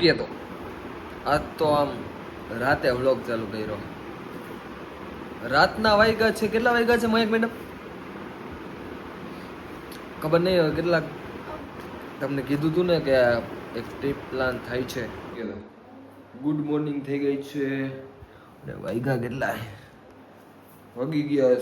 કહેતો આજ તો આમ રાતે વ્લોગ ચાલુ કર્યો. રાતના વાગ્યા છે, કેટલા વાગ્યા છે મયંક મેડમ? ખબર નહીં હોય કેટલા. તમને કીધું હતું ને કે એક ટ્રીપ પ્લાન થાય છે. ગુડ મોર્નિંગ થઈ ગઈ છે. અને વાગ્યા કેટલા વાગી ગયા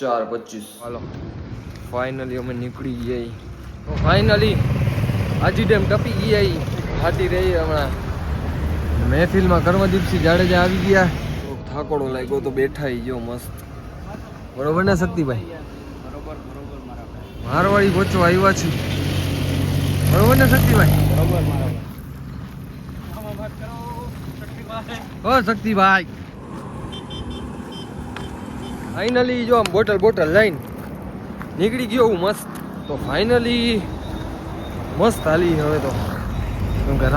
ચાર પચીસ. હાલો. ફાઇનલી અમે નીકળી ગયા. ફાઇનલી હાજી ડેમ ટપી ગયા હાથી રહી હમણાં. મહેફિલમાં કર્મદીપસિંહ જાડેજા આવી ગયા. થાકોડો લાગ્યો તો બેઠા ગયો મસ્ત. બરોબર ને શક્તિભાઈ? બરોબર બરોબર મારા મારવાડી પહોંચવા આવ્યા છે. બરોબર ને શક્તિભાઈ? બરોબર શક્તિભાઈ ઓ શક્તિભાઈ. ફાઇનલી જો આમ બોટલ બોટલ લઈને નીકળી ગયો હું મસ્ત. તો ફાઇનલી મસ્ત હાલી હવે તો. કેમ કે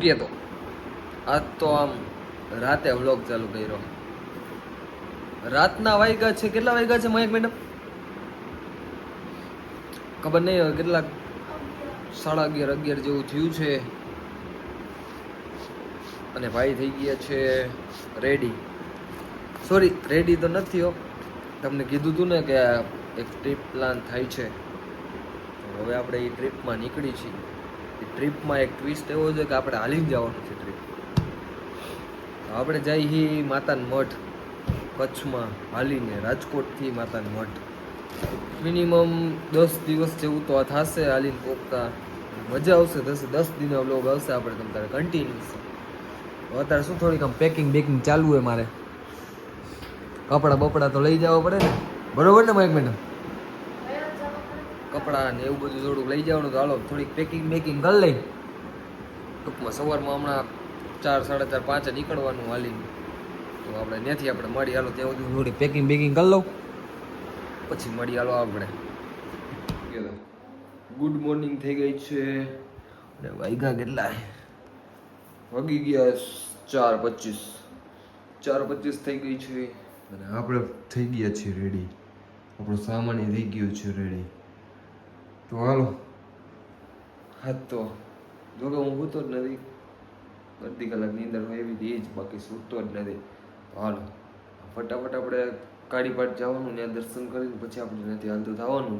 ગયો આજ તો આમ રાતે વ્લોગ ચાલુ કર્યો રાતના વાગ્યા છે કેટલા વાગ્યા છે મયંક મેડમ ખબર નહીં હવે કેટલાક સાડા અગિયાર અગિયાર જેવું થયું છે અને ભાઈ થઈ ગયા છે રેડી સોરી રેડી તો નથી હો તમને કીધું હતું ને કે એક ટ્રીપ પ્લાન થાય છે. હવે આપણે એ ટ્રીપમાં નીકળી છીએ. એ ટ્રીપમાં એક ટ્વિસ્ટ એવો છે કે આપણે હાલીને જવાનું છે ટ્રીપ આપણે જઈ હી માતાન મઠ, કચ્છમાં હાલીને રાજકોટથી માતાન મઠ. મિનિમમ દસ દિવસ જેવું તો આ થશે હાલીને પોકતા મજા આવશે દસ દસ દિનનો બ્લોગ આવશે આપણે તમ તારે કન્ટિન્યુ અત્યારે શું થોડીક આમ પેકિંગ બેકિંગ ચાલુ હોય મારે. કપડાં બપડા તો લઈ જવા પડે ને. બરોબર ને મયંક મેડમ? કપડાં ને એવું બધું થોડુંક લઈ જવાનું તો હાલો થોડીક પેકિંગ બેકિંગ કરી લઈ. ટૂંકમાં સવારમાં હમણાં ચાર સાડા ચાર પાંચે નીકળવાનું હાલીને. તો આપણે ત્યાંથી આપણે મળી હાલો ત્યાં સુધી થોડી પેકિંગ બેકિંગ કરી લઉં. પછી મળી હાલો આપણે. ગુડ મોર્નિંગ થઈ ગઈ છે. અને વાગ્યા કેટલા? વાગી ગયા ચાર પચીસ. ચાર પચીસ થઈ ગઈ છે. અને આપણે થઈ ગયા છીએ રેડી આપણો સામાન રહી ગયું છે રેડી તો હાલો. હા તો. જો કે હું સૂતો જ નથી. અડધી કલાકની અંદર હોય એવી રીતે એ જ બાકી સૂતો જ નથી. તો હાલો. ફટાફટ આપણે કાળી પાટ જવાનું ત્યાં દર્શન કરીને પછી આપણે નથી હાલતું થવાનું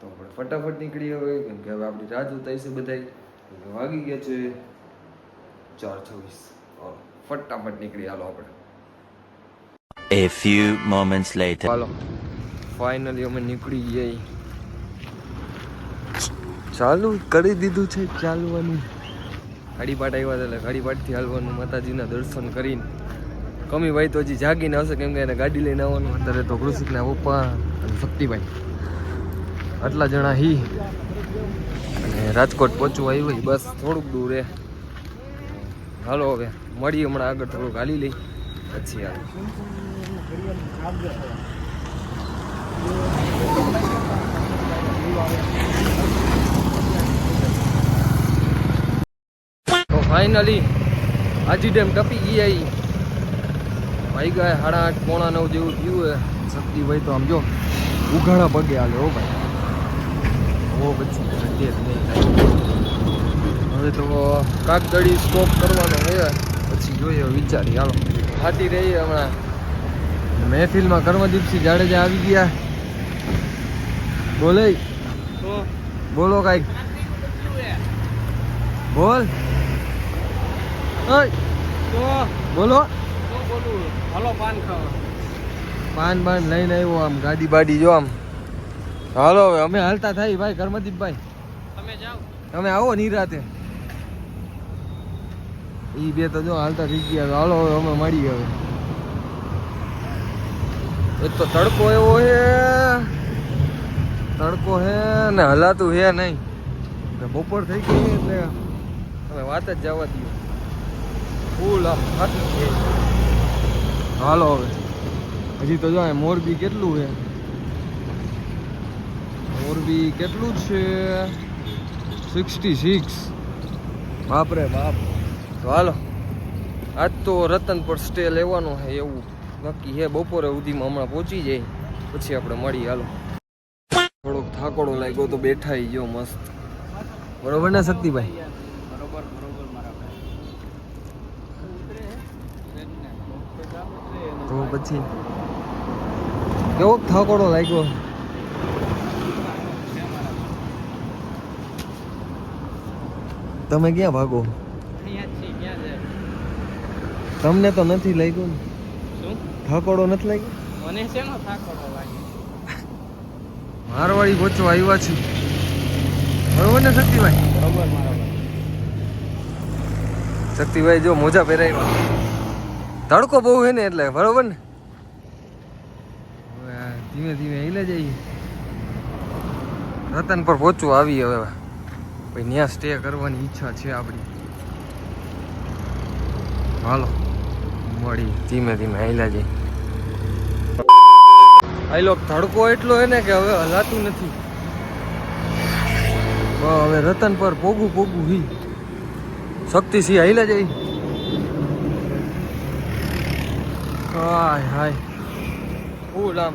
તો આપણે ફટાફટ નીકળી હવે કેમ કે હવે આપણી રાહ જોતા હશે બધા વાગી ગયા છે ચાર હાલો ફટાફટ નીકળી હાલો આપણે. A few moments later. Hello. Finally અમે નીકળી જઈ ચાલુ કરી દીધું છે ચાલવાનું. ગાડીપાટ આવ્યા હતા એટલે ગાડીપાટથી હાલવાનું. માતાજીના દર્શન કરીને. કમી ભાઈ તો હજી જાગીને આવશે કેમ કે એને ગાડી લઈને આવવાનું. અત્યારે તો કૃષિકના પપ્પા અને શક્તિભાઈ. આટલા જણા હી. અને રાજકોટ પહોંચવું આવ્યું બસ થોડુંક દૂર રહે હાલો હવે, મળીએ હમણાં આગળ. થોડુંક હાલી લઈ. પછી હાલ. ફાઇનલી હાજી ડેમ ટપી ગયા આવી ભાઈ ગયા સાડા આઠ, પોણા નવ જેવું થયું હે. હોય તો આમ જો. ઉઘાડા પગે હાલે હો ભાઈ. હો પછી. હવે તો કાગદડી સ્ટોપ કરવાનો હોય પછી જોઈએ વિચારી હાલો. હાથી રહી હમણાં. મહેફિલમાં કર્મદીપસિંહ જાડેજા આવી ગયા. બોલે? બોલો કાંઈક. બોલ. બોલો. હાલો પાન ખાવા. પાન બાન લઈને આવ્યો આમ ગાડી બાડી જો આમ. હાલો હવે અમે હાલતા થાય ભાઈ કર્મદીપભાઈ. તમે જાઓ. તમે આવો નિરાતે ઈ બે તો જો હાલતા થઈ ગયા હાલો હવે અમે મળી હવે. એક તો તડકો એવો હે તડકો હે ને હલાતું હે નહીં. ને બપોર થઈ ગઈ એટલે હવે વાત જ જવા દઈએ ફૂલ આમ ગઈ. હાલો હવે. હજી તો જો મોરબી કેટલું છે મોરબી કેટલું છે? સિક્સટી સિક્સ બાપરે બાપ. તો હાલો. આજ તો રતન પર સ્ટે લેવાનો છે એવું. નક્કી હે બપોરે સુધીમાં હમણાં પહોંચી જાય. પછી આપણે મળીએ. હાલો. થોડોક થાકોડો લાગ્યો તો બેઠા ગયો મસ્ત. બરોબર ને શક્તિભાઈ બરોબર બરોબર મારા તો પછી? કેવો થાકોડો લાગ્યો? તમે ક્યાં ભાગો? તમને તો નથી લાગ્યું ને? થાકોડો નથી લાગ્યો? મને શેનો થાકોડો લાગે મારવાડી પહોંચો આવ્યા છે. બરોબર ને શક્તિભાઈ બરોબર મારા શક્તિભાઈ જો મોજા પહેરાવ્યા. તડકો બહુ હે ને એટલે બરોબર ને? હવે ધીમે ધીમે હિલે જઈએ. રતન પર પહોંચવું આવી હવે. પછી ત્યાં સ્ટે કરવાની ઈચ્છા છે આપણી. હાલો મળી ધીમે ધીમે હિલા જઈએ. આ લોક તડકો એટલો હે ને કે હવે હલાતું નથી. હવે રતન પર પોગું પોગું હી શક્તિ સિંહ હાઈલા જઈ હાય હાય. ફૂલ આમ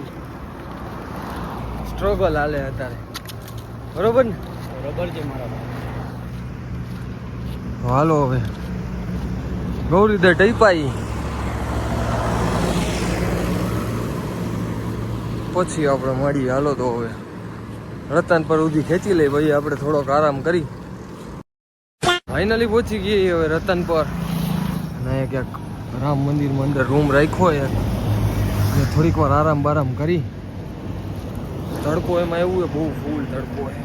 સ્ટ્રગલ હાલે અત્યારે. બરોબર ને? બરોબર છે મારા હાલો હવે. ગૌરીધર ટઈપાઈ પછી આપણે મળીએ. હાલો તો હવે. રતન પર ઉધી ખેંચી લઈ ભાઈ આપણે થોડોક આરામ કરી. ફાઇનલી પહોંચી ગઈ હવે રતન પર. અને ક્યાંક રામ મંદિરમાં અંદર રૂમ રાખ્યો યાર અને થોડીક વાર આરામ બારામ કરી. તડકો એમાં એવું હોય બહુ ફૂલ તડકો હોય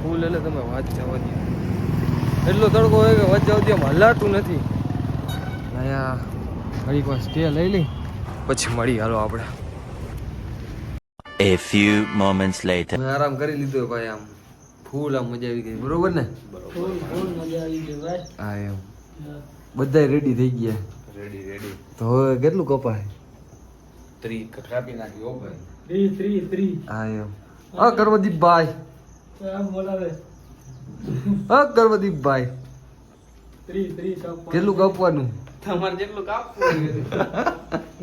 ફૂલ એટલે તમે વાત જવા દો એટલો તડકો હોય કે વાત જવા દો હલાતું નથી. અહીંયા ઘડીક વાર સ્ટે લઈ લઈ. પછી મળી હાલો આપણે. A few moments later. મેં આરામ કરી લીધો ભાઈ આમ. ફૂલ આમ મજા આવી ગઈ. બરોબર ને? ફૂલ ફૂલ મજા આવી ગઈ ભાઈ હા એમ. બધા રેડી થઈ ગયા. રેડી રેડી તો હવે કેટલું કપાય? ત્રી કાપી નાખી ઓ ભાઈ. ત્રી ત્રી ત્રી હા એમ. હા કરવદીપભાઈ. આમ બોલાવે. હા કરવદીપભાઈ. ત્રી ત્રી કેટલું કાપવાનું? તમારે જેટલું કાપવું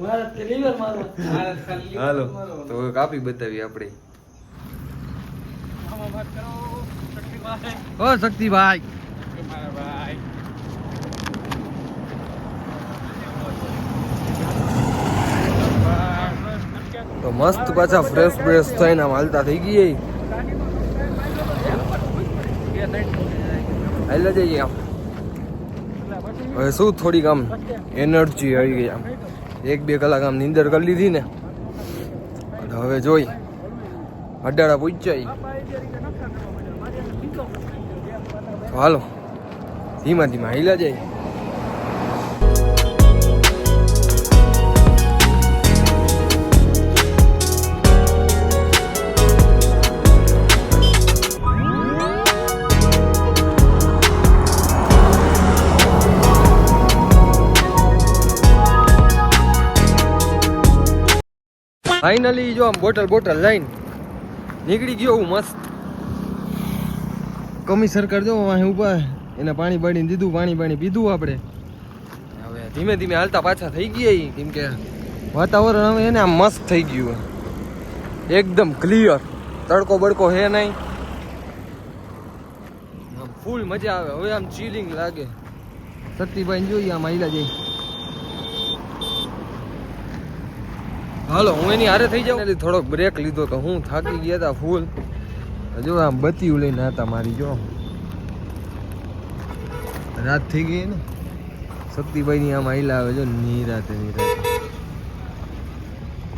મારા લીવર મારો મારા ખાલી હાલો તો કાપી બતાવી આપણે. ઓ શક્તિભાઈ. તો મસ્ત પાછા ફ્રેશ બ્રેશ થઈને આમ હાલતા થઈ ગઈ હાલ્યા જઈએ આમ. હવે શું થોડીક આમ એનર્જી આવી ગઈ આમ. એક બે કલાક આમ નીંદર કરી લીધી ને. હવે જોઈ, અડાડા પૂછાય હાલો, ધીમા ધીમા હિલા જાય. ફાઇનલી જો આમ બોટલ બોટલ લઈને નીકળી ગયો હું મસ્ત. કમી સરકાર જો અહીં ઊભા એને પાણી બાળીને દીધું, પાણી પાણી પીધું આપણે. હવે ધીમે ધીમે હાલતા પાછા થઈ ગયા કેમ કે વાતાવરણ હવે એને આમ મસ્ત થઈ ગયું એકદમ ક્લિયર તડકો બડકો હે નહીં. ફૂલ મજા આવે. હવે આમ ચીલિંગ લાગે. સતીભાઈ જોઈએ આમ આઈલા જઈ હાલો, હું એની હારે થઈ જાઉં. થોડોક બ્રેક લીધો તો હું થાકી ગયા હતા ફૂલ જો આમ બત્તીયું લઈને હતા મારી, જો. રાત થઈ ગઈ ને. શક્તિભાઈ ની આમ આઈલા આવે, જો, નિરાતે નિરાતે.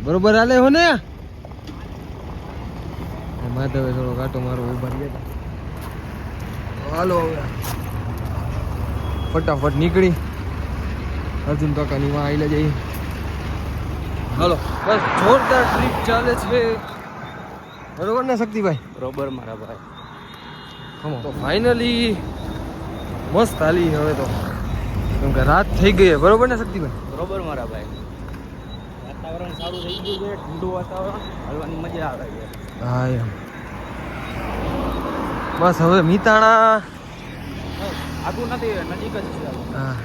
બરોબર હાલે હો ને? માધવે થોડો કાંટો મારો ઊભા રહ્યા હાલો હવે. ફટાફટ નીકળી. અર્જુન કાકાની માં આઈલા જઈ હાલો. બસ જોરદાર ટ્રીપ ચાલે છે. બરોબર ને શક્તિભાઈ? બરોબર મારા ભાઈ. ખમો તો ફાઇનલી મસ્ત હાલી હવે તો. કેમ કે રાત થઈ ગઈ છે, બરોબર ને શક્તિભાઈ? બરોબર મારા ભાઈ. વાતાવરણ સારું થઈ ગયું છે ઠંડુ વાતાવરણ. હલવાની મજા આવે છે. હા એમ. બસ હવે મિતાણા. આગું નથી નજીક જ છે. હા.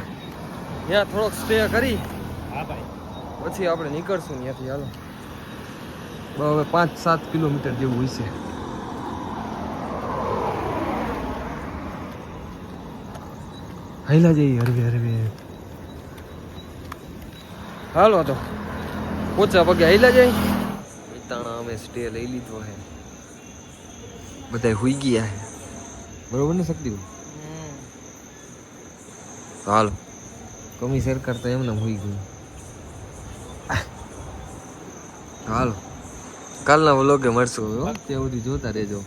યા થોડોક સ્ટે કરી. હા ભાઈ. પછી આપણે નીકળશું ત્યાંથી હાલો. હવે પાંચ સાત કિલોમીટર જેવું હોય છે. હૈલા જઈએ હરવે હરવે. હાલો તો. પોચા પગે હૈલા જઈ તાણા અમે સ્ટે લઈ લીધો હે. બધા હુઈ ગયા હે. બરોબર ને શક્તિ હાલો. કમી સરકાર તો એમને હુઈ ગયું હાલો કાલના વ્લોગે મળશું. ત્યાં સુધી જોતા રહેજો